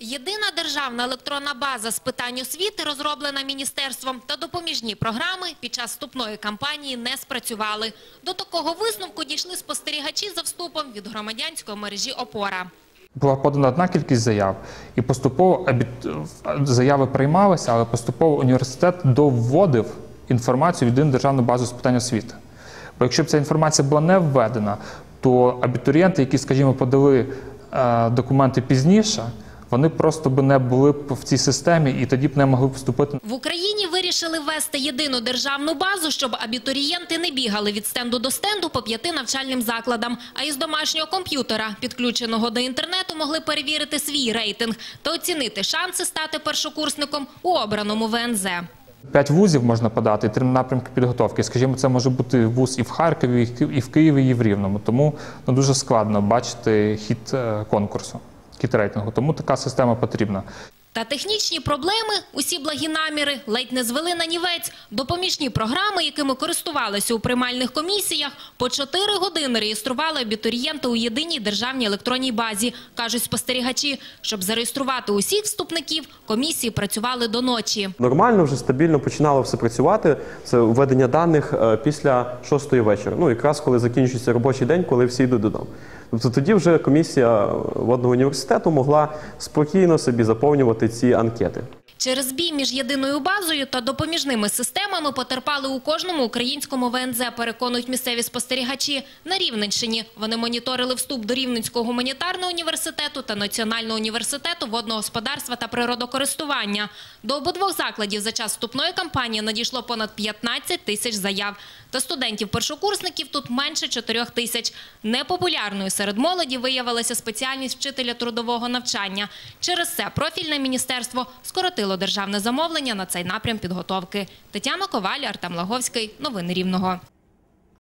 Єдина державна електронна база з питань освіти, розроблена міністерством, та допоміжні програми під час вступної кампанії не спрацювали. До такого висновку дійшли спостерігачі за вступом від громадянської мережі «Опора». Була подана одна кількість заяв, і поступово заяви приймалися, але поступово університет довводив інформацію в єдину державну базу з питань освіти. Бо якщо б ця інформація була не введена, то абітурієнти, які, скажімо, подали е, документи пізніше, вони просто б не були б в цій системі і тоді б не могли б вступити В Україні вирішили ввести єдину державну базу, щоб абітурієнти не бігали від стенду до стенду по п'яти навчальним закладам, а із домашнього комп'ютера, підключеного до інтернету, могли перевірити свій рейтинг та оцінити шанси стати першокурсником у обраному ВНЗ. П'ять вузів можна подати, три напрямки підготовки. Скажімо, це може бути вуз і в Харкові, і в Ки- Києві, і в Рівному. Тому ну, дуже складно бачити хід е, конкурсу, хід рейтингу. Тому така система потрібна. Та технічні проблеми, усі благі наміри ледь не звели на нівець. Допоміжні програми, якими користувалися у приймальних комісіях, по 4 години реєстрували абітурієнта у єдиній державній електронній базі, кажуть спостерігачі. Щоб зареєструвати усіх вступників, комісії працювали до ночі. Нормально вже стабільно починало все працювати. Це введення даних е, після шостої вечора. Ну якраз коли закінчується робочий день, коли всі йдуть додому. Тобто тоді вже комісія водного університету могла спокійно собі заповнювати ці анкети. Через бій між єдиною базою та допоміжними системами потерпали у кожному українському ВНЗ, переконують місцеві спостерігачі. На Рівненщині вони моніторили вступ до Рівненського гуманітарного університету та Національного університету водного господарства та природокористування. До обидвох закладів за час вступної кампанії надійшло понад 15 тисяч заяв. Та студентів-першокурсників тут менше 4 тисяч. Непопулярною серед молоді виявилася спеціальність вчителя трудового навчання. Через це профільне міністерство скоротило державне замовлення на цей напрям підготовки. Тетяна Коваль, Артем Лаговський. Новини Рівного.